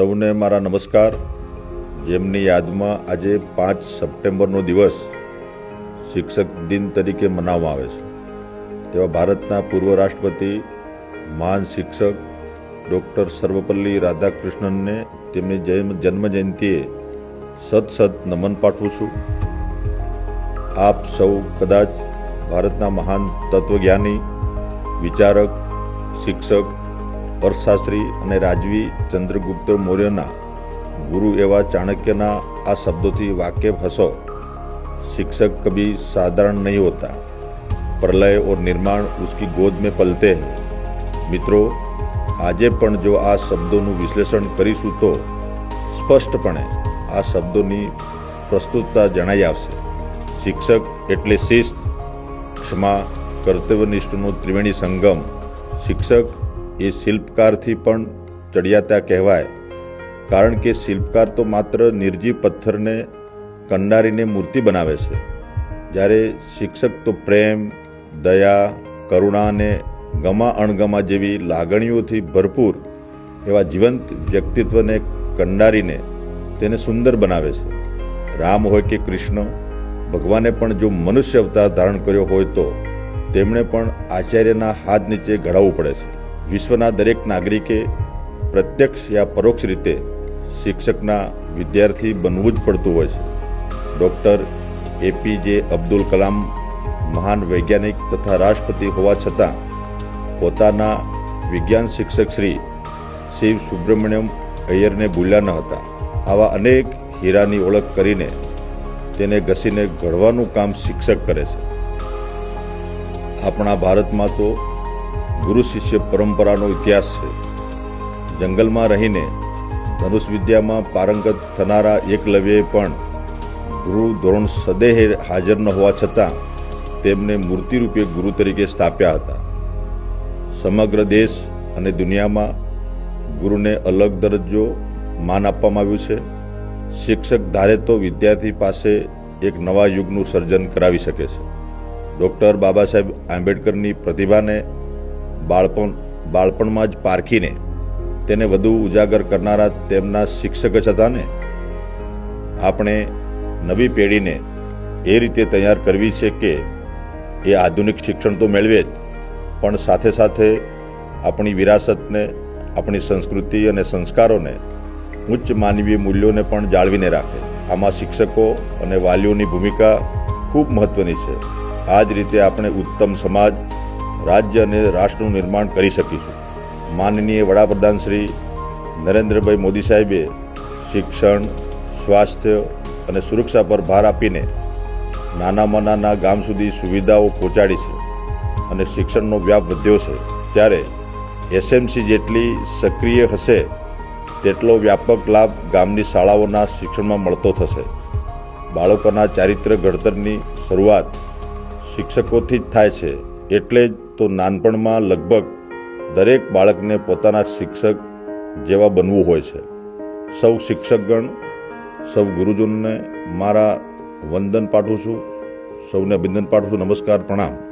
સૌને મારા નમસ્કાર. જેમની યાદમાં આજે પાંચ સપ્ટેમ્બરનો દિવસ શિક્ષક દિન તરીકે મનાવવામાં આવે છે. તેવા ભારતના પૂર્વ રાષ્ટ્રપતિ, મહાન શિક્ષક, ડૉક્ટર સર્વપલ્લી રાધાકૃષ્ણનને તેમની જન્મ જયંતીએ સત સત નમન પાઠવું છું. આપ સૌ કદાચ ભારતના મહાન તત્વજ્ઞાની, વિચારક, શિક્ષક અર્થશાસ્ત્રી અને રાજવી ચંદ્રગુપ્ત મૌર્યના ગુરુ એવા ચાણક્યના આ શબ્દોથી વાકેફ હશો शिक्षक कभी साधारण नहीं होता प्रलय और निर्माण उसकी गोद में पलते हैं મિત્રો આજે પણ જો આ શબ્દોનું વિશ્લેષણ કરીશું તો સ્પષ્ટપણે આ શબ્દોની પ્રસ્તુતતા જણાઈ આવશે શિક્ષક એટલે શિસ્ત ક્ષમા કર્તવ્યનિષ્ઠનો ત્રિવેણી સંગમ શિક્ષક એ શિલ્પકારથી પણ ચડિયાતા કહેવાય. કારણ કે શિલ્પકાર તો માત્ર નિર્જીવ પથ્થરને કંડારીને મૂર્તિ બનાવે છે. જ્યારે શિક્ષક તો પ્રેમ, દયા, કરુણા અને ગમા અણગમા જેવી લાગણીઓથી ભરપૂર એવા જીવંત વ્યક્તિત્વને કંડારીને તેને સુંદર બનાવે છે. રામ હોય કે કૃષ્ણ, ભગવાને પણ જો મનુષ્ય અવતાર ધારણ કર્યો હોય તો, તેમણે પણ આચાર્યના હાથ નીચે ઘડાવવું પડે છે. વિશ્વના દરેક નાગરિકે પ્રત્યક્ષ યા પરોક્ષ રીતે શિક્ષકના વિદ્યાર્થી બનવું જ પડતું હોય છે. ડૉક્ટર એપીજે અબ્દુલ કલામ મહાન વૈજ્ઞાનિક તથા રાષ્ટ્રપતિ હોવા છતાં પોતાના વિજ્ઞાન શિક્ષક શ્રી શિવ સુબ્રમણ્યમ અય્યરને ભૂલ્યા ન હતા. આવા અનેક હીરાની ઓળખ કરીને તેને ઘસીને ઘડવાનું કામ શિક્ષક કરે છે. આપણા ભારતમાં તો ગુરુ શિષ્ય પરંપરાનો ઇતિહાસ છે. જંગલમાં રહીને ધનુષ વિદ્યામાં પારંગત થનારા એકલવ્યએ પણ ગુરુ ધોરણ સદેહે હાજર ન હોવા છતાં તેમને મૂર્તિરૂપે ગુરુ તરીકે સ્થાપ્યા હતા. સમગ્ર દેશ અને દુનિયામાં ગુરુને અલગ દરજ્જો માન આપવામાં આવ્યું છે. શિક્ષક ધારે તો વિદ્યાર્થી પાસે એક નવા યુગનું સર્જન કરાવી શકે છે. ડૉક્ટર બાબા સાહેબ આંબેડકરની પ્રતિભાને બાળપણ, બાળપણમાં જ પારખીને તેને વધુ ઉજાગર કરનારા તેમના શિક્ષક જ હતા ને? આપણે નવી પેઢીને એ રીતે તૈયાર કરવી છે કે એ આધુનિક શિક્ષણ તો મેળવે જ, પણ સાથે સાથે આપણી વિરાસતને, આપણી સંસ્કૃતિ અને સંસ્કારોને, ઉચ્ચ માનવીય મૂલ્યોને પણ જાળવીને રાખે. આમાં શિક્ષકો અને વાલીઓની ભૂમિકા ખૂબ મહત્ત્વની છે. આ જ રીતે આપણે ઉત્તમ સમાજ રાજ્ય અને રાષ્ટ્રનું નિર્માણ કરી શકીશું. માનનીય વડાપ્રધાન શ્રી નરેન્દ્રભાઈ મોદી સાહેબે શિક્ષણ, સ્વાસ્થ્ય અને સુરક્ષા પર ભાર આપીને નાનામાં નાના ગામ સુધી સુવિધાઓ પહોંચાડી છે અને શિક્ષણનો વ્યાપ વધ્યો છે. ત્યારે એસએમસી જેટલી સક્રિય હશે, તેટલો વ્યાપક લાભ ગામની શાળાઓના શિક્ષણમાં મળતો થશે. બાળકોના ચારિત્ર ઘડતરની શરૂઆત શિક્ષકોથી જ થાય છે. એટલે જ તો નાનપણમાં લગભગ દરેક બાળકને પોતાના શિક્ષક જેવા બનવું હોય છે. સૌ શિક્ષકગણ, સૌ ગુરુજનને મારા વંદન પાઠવું છું. સૌને અભિનંદન પાઠવું છું. નમસ્કાર, પ્રણામ.